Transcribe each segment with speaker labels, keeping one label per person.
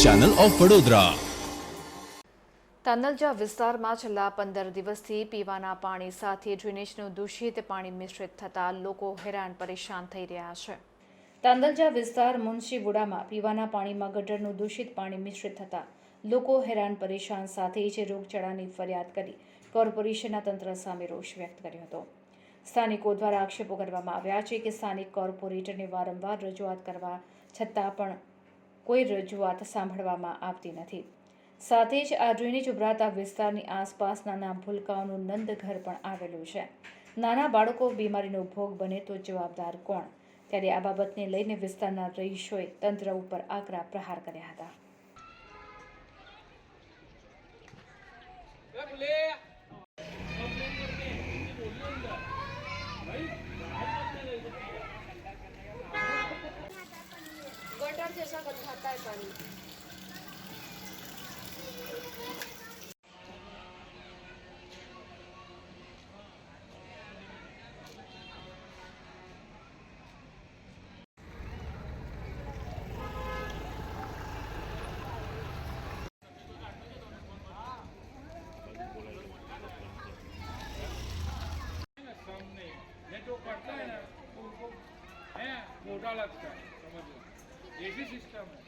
Speaker 1: Channel of Vadodara.
Speaker 2: તાનલજા વિસ્તારમાં છેલ્લા પંદર દિવસથી પીવાના પાણી સાથે ડ્રેનેજનું દૂષિત પાણી મિશ્રિત થતાં લોકો હેરાન પરેશાન થઈ રહ્યા છે. તાંદલજા વિસ્તાર મુનશીવુડામાં પીવાના પાણીમાં ગટરનું દૂષિત પાણી મિશ્રિત થતાં લોકો હેરાન પરેશાન સાથે જ રોગચાળાની ફરિયાદ કરી કોર્પોરેશનના તંત્ર સામે રોષ વ્યક્ત કર્યો હતો. સ્થાનિકો દ્વારા આક્ષેપો કરવામાં આવ્યા છે કે સ્થાનિક કોર્પોરેટરને વારંવાર રજૂઆત કરવા છતાં પણ કોઈ રજૂઆત સાંભળવામાં આવતી નથી. સાથે જ આ ડ્રેનેજ ઉભરાતા વિસ્તારની આસપાસ નાના ભૂલકાઓનું નંદઘર પણ આવેલું છે. નાના બાળકો બીમારીનો ભોગ બને તો જવાબદાર કોણ? ત્યારે આ બાબતને લઈને વિસ્તારના રહીશોએ તંત્ર ઉપર આકરા પ્રહાર કર્યા હતા.
Speaker 3: मोटा लगता है समझ लो ऐसी सिस्टम है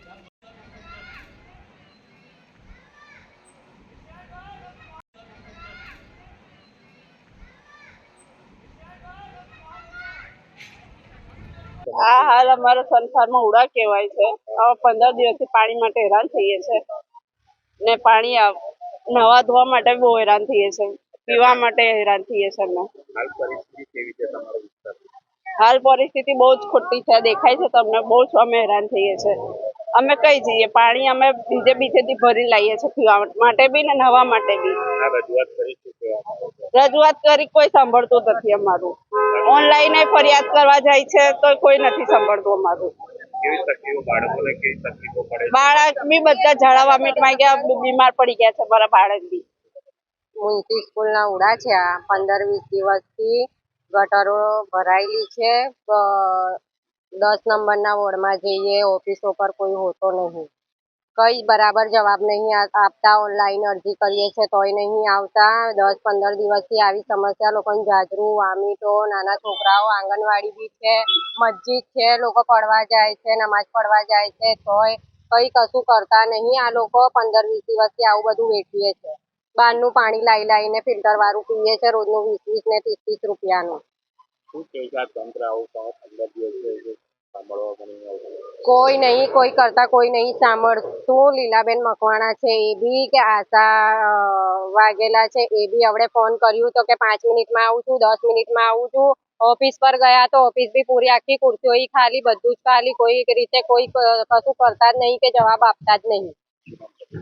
Speaker 4: આ હાલ અમારા સંસારમાં ઉડા કહેવાય છે હવે પંદર દિવસથી પાણી માટે હેરાન થઈએ છે ને પાણી આવ- નવા ધોવા માટે બહુ હેરાન થઈએ છે પીવા માટે હેરાન થઈએ છે અમે
Speaker 5: હાલ પરિસ્થિતિ કેવી છે તમારા વિસ્તારની
Speaker 4: હાલ પરિસ્થિતિ બહુ જ ખોટી છે દેખાય છે તમને બહુ જ અમે હેરાન થઈએ છે. અમે કઈ જઈએ પાણી અમે બીજે બીજેથી ભરી લાવીએ છીએ પીવા માટે બી ને નવા માટે બી.
Speaker 5: રજૂઆત કરી ચૂક્યા
Speaker 4: રજૂઆત કરી કોઈ સાંભળતું નથી અમારું. ઓનલાઈન ફરિયાદ કરવા જાય છે તો કોઈ નથી સાંભળતું અમારું. બાળક બી બધા ઝાડા વામિટમાં ગયા બીમાર પડી ગયા છે મારા બાળક બી.
Speaker 6: મુનસી સ્કૂલના ઉડા છે આ પંદર વીસ દિવસથી ગટરો ભરાયેલી છે. દસ નંબરના વોર્ડમાં જઈએ, ઓફિસો પર કોઈ હોતો નહીં. કઈ બરાબર જવાબ નહીં આપતા ઓનલાઈન અરજી કરીએ છીએ તોય નહીં આવતા. દસ પંદર દિવસથી આવી સમસ્યા, લોકોને જાજરું વામીટો, નાના છોકરાઓ આંગણવાડી બી છે, મસ્જિદ છે, લોકો પડવા જાય છે નમાજ પડવા જાય છે, તોય કઈ કશું કરતા નહીં. આ લોકો પંદર વીસ દિવસથી આવું બધું વેઠીએ છે. બહારનું પાણી લાવી લાવીને ફિલ્ટર વાળું પીએ છે રોજનું વીસ વીસ ને ત્રીસ ત્રીસ રૂપિયાનું.
Speaker 5: શું આ તંત્ર આવું પંદર દિવસ
Speaker 6: કોઈ નહીં કોઈ કરતા કોઈ નહીં સાંભળતું લીલાબેન મકવાણા છે એ બી કે આશા વાગેલા છે એ બી આપણે ફોન કર્યું તો કે પાંચ મિનિટમાં આવું છું દસ મિનિટમાં આવું છું. ઓફિસ પર ગયા તો ઓફિસ બી પૂરી આખી ખુરશીઓ ખાલી બધું જ ખાલી કોઈ રીતે કોઈ કશું કરતા જ નહીં કે જવાબ આપતા જ નહીં.